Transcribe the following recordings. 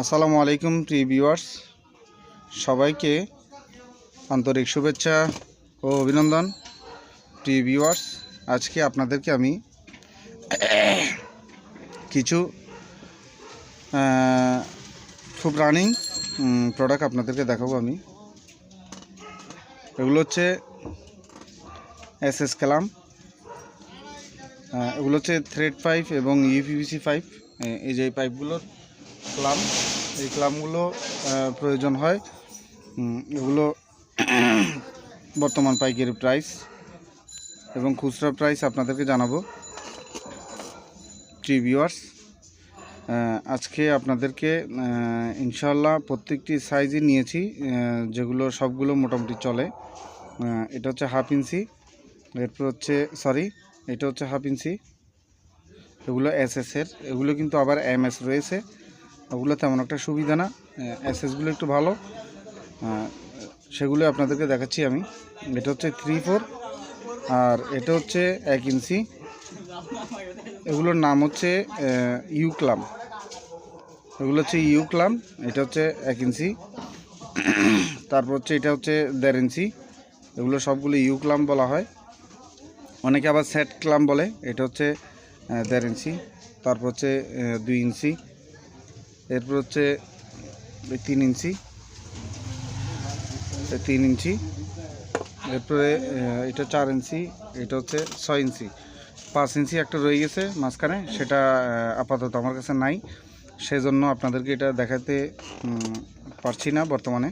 আসসালামু আলাইকুম, প্রিয় ভিউয়ার্স সবাইকে আন্তরিক শুভেচ্ছা ও অভিনন্দন, প্রিয় ভিউয়ার্স আজকে আপনাদেরকে আমি কিছু খুব রানিং প্রোডাক্ট আপনাদেরকে দেখাবো আমি। এগুলো হচ্ছে এস এস কালাম এগুলো হচ্ছে থ্রেড পাইপ এবং ইউপিভিসি পাইপ এই যে পাইপগুলোর ক্লাম। এই ক্লামগুলো প্রয়োজন হয়। এগুলো বর্তমান পাইকারি প্রাইস এবং খুচরা প্রাইস আপনাদেরকে জানাব। থ্রি ভিউয়ার্স আজকে আপনাদেরকে ইনশাল্লাহ প্রত্যেকটি সাইজই নিয়েছি যেগুলো, সবগুলো মোটামুটি চলে। এটা হচ্ছে হাফ ইঞ্চি, এরপর হচ্ছে সরি এটা হচ্ছে হাফ ইঞ্চি। এগুলো এস এর, এগুলো কিন্তু আবার এম এস রয়েছে। ওগুলো তেমন একটা সুবিধা না। এসএসগুলো একটু ভালো। সেগুলো আপনাদেরকে দেখাচ্ছি আমি। এটা হচ্ছে থ্রি ফোর আর এটা হচ্ছে এক ইঞ্চি। এগুলোর নাম হচ্ছে ইউ ক্লাম এগুলো হচ্ছে ইউ ক্লাম এটা হচ্ছে এক ইঞ্চি। তারপর হচ্ছে এটা হচ্ছে দেড় ইঞ্চি। এগুলো সবগুলো ইউ ক্লাম বলা হয়। অনেকে আবার সেট ক্লাম বলে। এটা হচ্ছে দেড় ইঞ্চি। তারপর হচ্ছে দুই ইঞ্চি। এরপর হচ্ছে তিন ইঞ্চি। তিন ইঞ্চি। এরপরে এটা চার ইঞ্চি, এটা হচ্ছে ছয় ইঞ্চি। পাঁচ ইঞ্চি একটা রয়ে গেছে মাঝখানে, সেটা আপাতত আমার কাছে নাই। সেজন্য আপনাদেরকে এটা দেখাতে পারছি না বর্তমানে।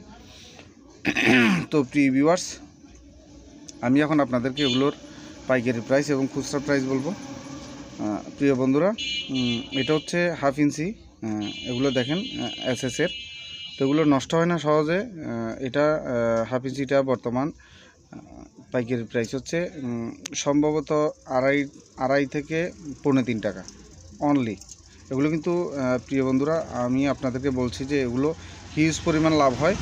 তো প্রি ভিউয়ার্স আমি এখন আপনাদেরকে এগুলোর পাইকারি প্রাইস এবং খুচরা প্রাইস বলব। প্রিয় বন্ধুরা এটা হচ্ছে হাফ ইঞ্চি। এগুলো দেখেন এস এর। তো এগুলো নষ্ট হয় না সহজে। এটা হাফ ইঞ্চিটা বর্তমান পাইকারি প্রাইস হচ্ছে সম্ভবত আড়াই আড়াই থেকে পৌনে তিন টাকা অনলি এগুলো কিন্তু প্রিয় বন্ধুরা, আমি আপনাদেরকে বলছি যে এগুলো হিউজ পরিমাণ লাভ হয়।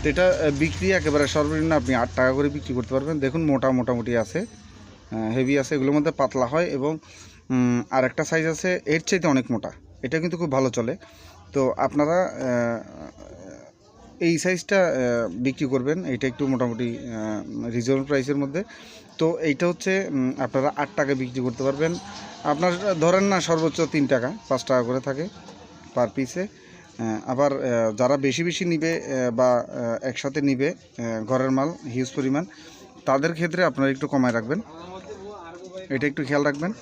তো এটা বিক্রি একেবারে সর্বনিম্ন আপনি আট টাকা করে বিক্রি করতে পারবেন। দেখুন, মোটা, মোটামুটি আছে হেভি আছে, এগুলোর মধ্যে পাতলা হয় এবং আর একটা সাইজ আছে, এর চাইতে অনেক মোটা। এটা কিন্তু খুব ভালো চলে। তো আপনারা এই সাইজটা বিক্রি করবেন। এটা একটু মোটামুটি রিজনেবল প্রাইসের মধ্যে। তো এইটা হচ্ছে আপনারা আট টাকা বিক্রি করতে পারবেন। আপনার, ধরেন না, সর্বোচ্চ তিন টাকা, পাঁচ টাকা করে থাকে পার পিসে আবার যারা বেশি বেশি নিবে বা একসাথে নিবে ঘরের মাল হিউজ পরিমাণ, তাদের ক্ষেত্রে আপনারা একটু কমায় রাখবেন। এটা একটু খেয়াল রাখবেন।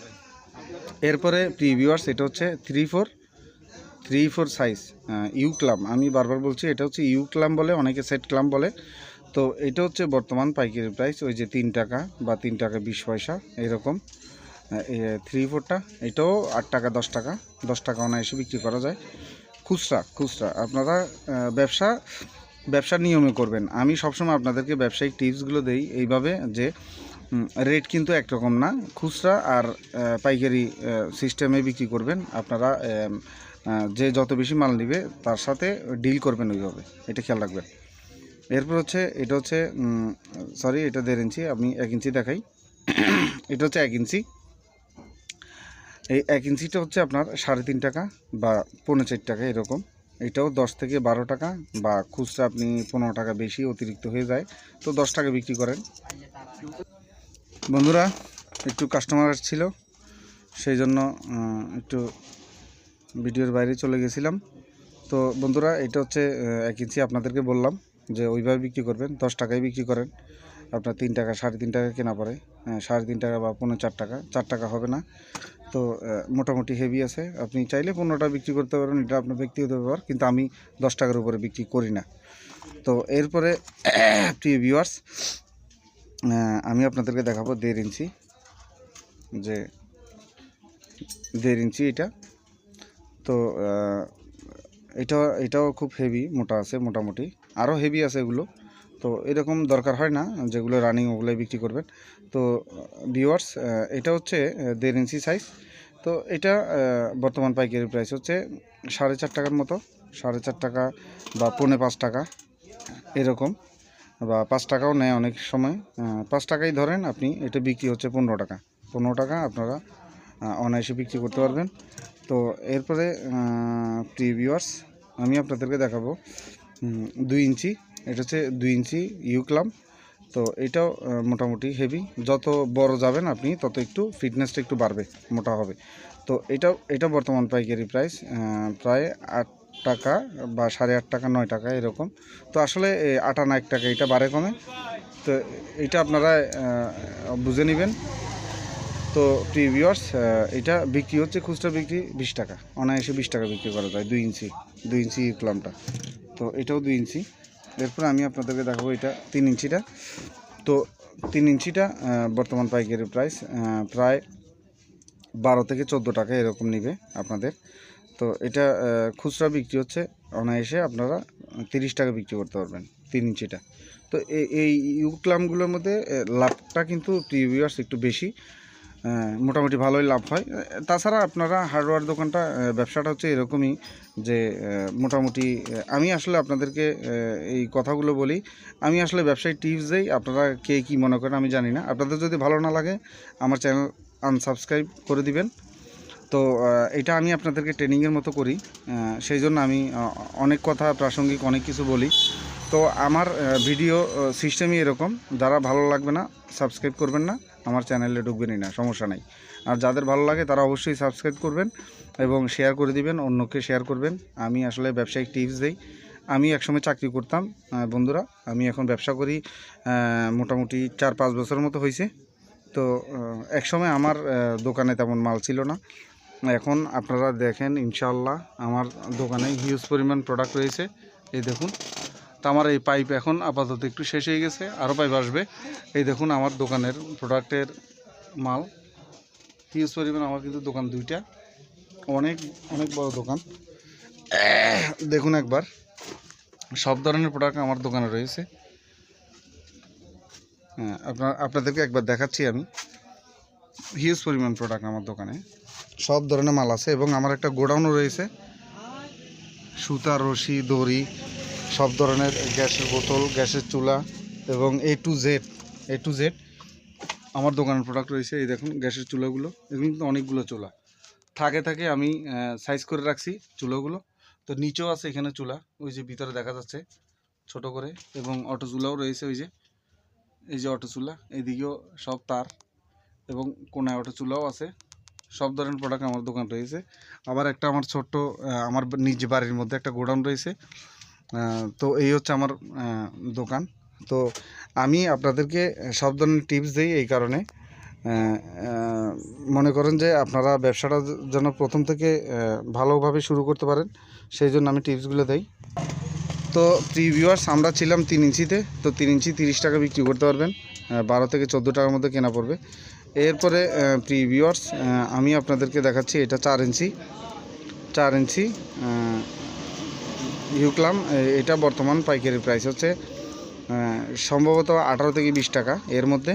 এরপরে প্রি ভিউয়ার্স এটা হচ্ছে three four three four size U clamp আমি বারবার বলছি, এটা হচ্ছে ইউ ক্লাম বলে, অনেকে সেট ক্লাম বলে। তো এটা হচ্ছে বর্তমান পাইকারি প্রাইস ওই যে তিন টাকা বা তিন টাকা বিশ পয়সা, এরকম। থ্রি ফোরটা এটাও আট টাকা, দশ টাকা দশ টাকা অনায়াসে বিক্রি করা যায়। খুচরা খুচরা, আপনারা ব্যবসা ব্যবসার নিয়মে করবেন। আমি সবসময় আপনাদেরকে ব্যবসায়িক টিপসগুলো দেই, এইভাবে যে রেট কিন্তু একরকম না। খুচরা আর পাইকারি সিস্টেমে বিক্রি করবেন। আপনারা যে যত বেশি মাল নেবে, তার সাথে ডিল করবেন ওইভাবে। এটা খেয়াল রাখবেন। এরপর হচ্ছে, এটা হচ্ছে সরি এটা দেড় ইঞ্চি, আমি এক ইঞ্চি দেখাই। এটা হচ্ছে এক ইঞ্চি। এই এক ইঞ্চিটা হচ্ছে আপনার সাড়ে তিন টাকা বা পৌনে চার টাকা এরকম। এটাও দশ থেকে বারো টাকা বা খুচরা আপনি পনেরো টাকা বেশি অতিরিক্ত হয়ে যায়। তো দশ টাকা বিক্রি করেন। বন্ধুরা একটু কাস্টমার ছিল সেই জন্য একটু ভিডিওর বাইরে চলে গেছিলাম। তো বন্ধুরা এটা হচ্ছে এক ইঞ্চি আপনাদেরকে বললাম যে ওইভাবে বিক্রি করবেন দশ টাকায় বিক্রি করেন। আপনার তিন টাকা সাড়ে তিন টাকা কেনা পড়ে। হ্যাঁ, সাড়ে তিন টাকা বা পনেরো চার টাকা চার টাকা হবে না। তো মোটামুটি হেভি আছে। আপনি চাইলে পনেরোটা বিক্রি করতে পারেন এটা আপনার ব্যক্তিগত ব্যাপার কিন্তু আমি দশ টাকার উপরে বিক্রি করি না। তো এরপরে প্রিয় ভিউয়ার্স আমি আপনাদেরকে দেখাবো দেড় ইঞ্চি, যে দেড় ইঞ্চি এটা। তো এটা, এটাও খুব হেভি মোটা আছে মোটামুটি আরও হেভি আছে এগুলো। তো, এরকম দরকার হয় না, যেগুলো রানিং ওগুলোই বিক্রি করবেন। তো ভিউয়ার্স এটা হচ্ছে দেড় ইঞ্চি সাইজ তো, এটা বর্তমান পাইকারি প্রাইস হচ্ছে সাড়ে চার টাকার মতো, সাড়ে চার টাকা বা পৌনে পাঁচ টাকা, এরকম। বা পাঁচ টাকাও নেয় অনেক সময়। পাঁচ টাকাই ধরেন আপনি, এটা বিক্রি হচ্ছে পনেরো টাকা। পনেরো টাকা আপনারা অনায়াসে বিক্রি করতে পারবেন। তো এরপরে প্রি ভিউয়ার্স আমি আপনাদেরকে দেখাবো দুই ইঞ্চি, এটা হচ্ছে দুই ইঞ্চি ইউক্লাম তো এটাও মোটামুটি হেভি যত বড় যাবেন আপনি, তত একটু ফিটনেসটা একটু বাড়বে, মোটা হবে। তো এটাও, এটা বর্তমান পাইকারি প্রাইস প্রায় আট টাকা বা সাড়ে আট টাকা নয় টাকা এরকম। তো আসলে এ, আট আনা এক টাকা এটা বাড়ে কমে। তো এটা আপনারা বুঝে নেবেন। তো প্রিভিয়ার্স এটা বিক্রি হচ্ছে খুচরা বিক্রি বিশ টাকা। অনায়াসে বিশ টাকা বিক্রি করা যায় দুই ইঞ্চি দুই ইঞ্চি ইউক্লামটা তো এটাও দুই ইঞ্চি। এরপর আমি আপনাদেরকে দেখাবো এটা তিন ইঞ্চিটা। তো তিন ইঞ্চিটা বর্তমান পাইকারি প্রাইস প্রায় বারো থেকে চোদ্দ টাকা এরকম নিবে আপনাদের। তো এটা খুচরা বিক্রি হচ্ছে অনায়াসে আপনারা তিরিশ টাকা বিক্রি করতে পারবেন, তিন ইঞ্চিটা তো এই এই ইউক্লামগুলোর মধ্যে লাভটা কিন্তু প্রিভিয়ার্স একটু বেশি মোটামুটি ভালোই লাভ হয়। তাছাড়া আপনারা হার্ডওয়্যার দোকানটা ব্যবসাটা হচ্ছে এরকমই যে মোটামুটি আমি আসলে আপনাদেরকে এই কথাগুলো বলি, আমি আসলে ব্যবসায়ী টিপস দেই, আপনারা কে কী মনে করেন আমি জানি না। আপনাদের যদি ভালো না লাগে, আমার চ্যানেল আনসাবস্ক্রাইব করে দিবেন। তো এটা আমি আপনাদেরকে ট্রেনিংয়ের মতো করি। সেই জন্য আমি অনেক কথা প্রাসঙ্গিক অনেক কিছু বলি। তো আমার ভিডিও সিস্টেমই এরকম। যারা ভালো লাগবে না সাবস্ক্রাইব করবেন না, আমার চ্যানেলে ঢুকবেনই না, সমস্যা নাই। আর যাদের ভালো লাগে, তারা অবশ্যই সাবস্ক্রাইব করবেন এবং শেয়ার করে দিবেন, অন্যকে শেয়ার করবেন। আমি আসলে ব্যবসায়িক টিপস দেই। আমি একসময় চাকরি করতাম বন্ধুরা। আমি এখন ব্যবসা করি মোটামুটি চার পাঁচ বছরের মতো হয়েছে তো একসময় আমার দোকানে তেমন মাল ছিল না। এখন আপনারা দেখেন ইনশাল্লাহ আমার দোকানে হিউজ পরিমাণ প্রোডাক্ট রয়েছে। এই দেখুন, তো আমার এই পাইপ এখন আপাতত একটু শেষ হয়ে গেছে আরও পাইপ আসবে। এই দেখুন, আমার দোকানের প্রোডাক্টের মাল। হিউজ পরিমাণ আমার কিন্তু দোকান দুইটা, অনেক অনেক বড় দোকান। দেখুন একবার, সব ধরনের প্রোডাক্ট আমার দোকানে রয়েছে। হ্যাঁ আপনার, আপনাদেরকে একবার দেখাচ্ছি আমি। হিউজ পরিমাণ প্রোডাক্ট আমার দোকানে। সব ধরনের মাল আছে এবং আমার একটা গোডাউনও রয়েছে। সুতা, রশি, দড়ি, সব ধরনের গ্যাসের বোতল, গ্যাসের চুলা এবং A to Z A to Z আমার দোকানের প্রোডাক্ট রয়েছে। এই দেখুন, গ্যাসের চুলাগুলো, এগুলো কিন্তু অনেকগুলো চুলা। থাকে থাকে আমি সাইজ করে রাখছি চুলাগুলো। তো নিচেও আছে এখানে চুলা, ওই যে ভিতরে দেখা যাচ্ছে ছোট করে এবং অটো চুলাও রয়েছে ওই যে, এই যে অটো চুলা এইদিকেও সব তার এবং কোনায় অটো চুলাও আছে। সব ধরনের প্রোডাক্ট আমার দোকান রয়েছে। আবার একটা আমার ছোট্ট আমার নিজ বাড়ির মধ্যে একটা গোডাউন রয়েছে। তো এই হচ্ছে আমার দোকান। তো আমি আপনাদেরকে সব ধরনের টিপস দিই এই কারণে। মনে করেন যে আপনারা ব্যবসাটা যেন প্রথম থেকে ভালোভাবে শুরু করতে পারেন, সেই জন্য আমি টিপসগুলো দেই। তো প্রিভিউয়ার্স আমরা ছিলাম তিন ইঞ্চিতে, তো তিন ইঞ্চি তিরিশ টাকা বিক্রি করতে পারবেন। বারো থেকে চোদ্দ টাকার মধ্যে কেনা পড়বে। এরপরে প্রিভিউয়ার্স আমি আপনাদেরকে দেখাচ্ছি, এটা চার ইঞ্চি। চার ইঞ্চি ইউক্লাম এটা বর্তমান পাইকারি প্রাইস হচ্ছে সম্ভবত আঠারো থেকে বিশ টাকা এর মধ্যে।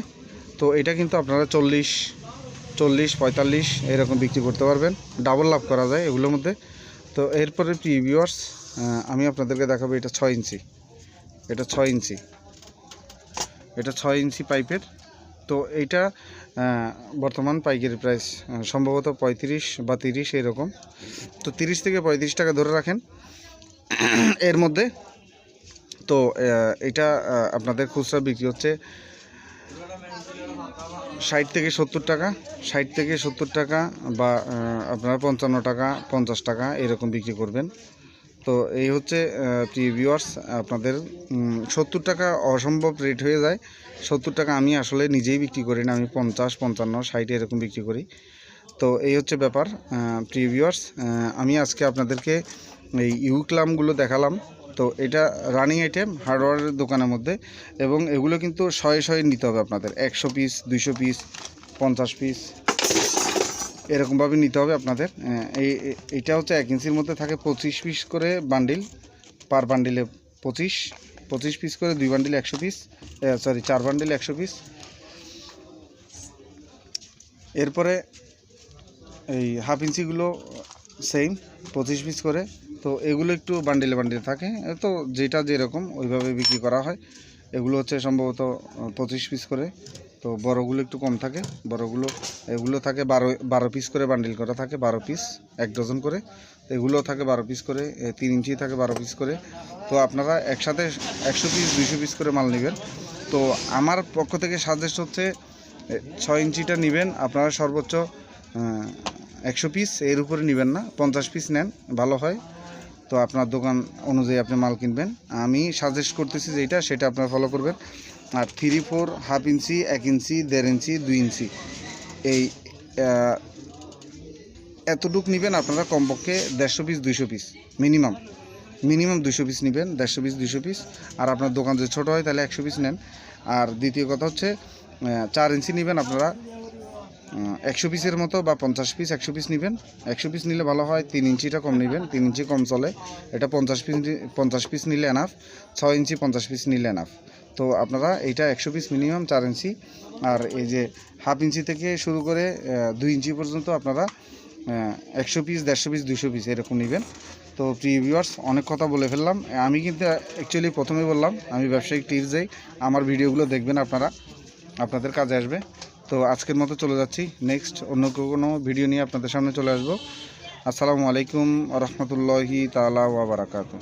তো এটা কিন্তু আপনারা চল্লিশ চল্লিশ, পঁয়তাল্লিশ এরকম বিক্রি করতে পারবেন। ডাবল লাভ করা যায় এগুলোর মধ্যে। তো এরপরে প্রিভিউয়ার্স আমি আপনাদেরকে দেখাবো এটা ছয় ইঞ্চি। এটা ছয় ইঞ্চি। এটা ছয় ইঞ্চি পাইপের। তো এইটা বর্তমান পাইকারি প্রাইস সম্ভবত পঁয়ত্রিশ বা তিরিশ এরকম। তো তিরিশ থেকে পঁয়ত্রিশ টাকা ধরে রাখেন। এর মধ্যে, তো এটা আপনাদের খুচরা বিক্রি হচ্ছে ষাট থেকে সত্তর টাকা, ষাট থেকে সত্তর টাকা বা আপনারা পঞ্চান্ন টাকা, পঞ্চাশ টাকা এরকম বিক্রি করবেন। তো এই হচ্ছে প্রিভিউয়ার্স আপনাদের সত্তর টাকা অসম্ভব রেট হয়ে যায়। সত্তর টাকা আমি আসলে নিজেই বিক্রি করি না, আমি পঞ্চাশ, পঞ্চান্ন, ষাট এরকম বিক্রি করি। তো এই হচ্ছে ব্যাপার প্রিভিউয়ার্স আমি আজকে আপনাদেরকে এই ইউক্লামগুলো দেখালাম। তো এটা রানিং আইটেম হার্ডওয়্যারের দোকানের মধ্যে, এবং এগুলো কিন্তু শয়ে শয়ে নিতে হবে আপনাদের। একশো পিস দুইশো পিস পঞ্চাশ পিস এরকমভাবে নিতে হবে আপনাদের। এই এটা হচ্ছে এক ইঞ্চির মধ্যে থাকে পঁচিশ পিস করে বান্ডিল, পার বান্ডিলে পঁচিশ পঁচিশ পিস করে দুই বান্ডিল একশো পিস সরি চার বান্ডিল একশো পিস। এরপরে এই হাফ ইঞ্চিগুলো সেম পঁচিশ পিস করে। তো এগুলো একটু বান্ডিলে বান্ডিলে থাকে। তো যেটা যেরকম ওইভাবে বিক্রি করা হয়। এগুলো হচ্ছে সম্ভবত পঁচিশ পিস করে। তো বড়গুলো একটু কম থাকে। বড়গুলো, এগুলো থাকে বারো বারো পিস করে বান্ডিল করা থাকে, বারো পিস এক ডজন করে। তো এগুলো থাকে বারো পিস করে তিন ইঞ্চি থাকে বারো পিস করে। তো আপনারা একসাথে একশো পিস দুইশো পিস করে মাল নেবেন। তো আমার পক্ষ থেকে সাজেস্ট হচ্ছে ছয় ইঞ্চিটা নেবেন। আপনারা সর্বোচ্চ একশো পিস এর উপরে নেবেন না, পঞ্চাশ পিস নেন, ভালো হয়। তো আপনার দোকান অনুযায়ী আপনি মাল কিনবেন। আমি সাজেস্ট করতেছি যেটা সেটা আপনারা ফলো করবেন। আর থ্রি ফোর হাফ ইঞ্চি, এক ইঞ্চি, দেড় ইঞ্চি, দুই ইঞ্চি। এই এতটুক নেবেন আপনারা কমপক্ষে দেড়শো পিস দুইশো পিস মিনিমাম মিনিমাম দুইশো পিস নেবেন, দেড়শো পিস দুইশো পিস আর আপনার দোকান যদি ছোটো হয়, তাহলে একশো পিস নেন। আর দ্বিতীয় কথা হচ্ছে চার ইঞ্চি নেবেন আপনারা একশো পিসের মতো বা পঞ্চাশ পিস একশো পিস নেবেন। একশো পিস নিলে ভালো হয়, তিন ইঞ্চিটা কম নেবেন, তিন ইঞ্চি কম চলে। এটা পঞ্চাশ পিস পঞ্চাশ পিস নিলে এনাফ ছয় ইঞ্চি পঞ্চাশ পিস নিলে এনাফ তো আপনারা এইটা একশো পিস মিনিমাম চার ইঞ্চি আর এই যে হাফ ইঞ্চি থেকে শুরু করে দুই ইঞ্চি পর্যন্ত আপনারা একশো পিস দেড়শো পিস দুশো পিস এরকম নেবেন। তো প্রিয় ভিউয়ার্স অনেক কথা বলে ফেললাম। আমি কিন্তু অ্যাকচুয়ালি প্রথমে বললাম, আমি ব্যবসায়িক টিপস যাই, আমার ভিডিওগুলো দেখবেন আপনারা, আপনাদের কাজে আসবে। তো আজকের মতো চলে যাচ্ছি। নেক্সট অন্য কোনো ভিডিও নিয়ে আপনাদের সামনে চলে আসব। আসসালামু আলাইকুম রহমতুল্লাহি তালা ওয়াবারাকাতু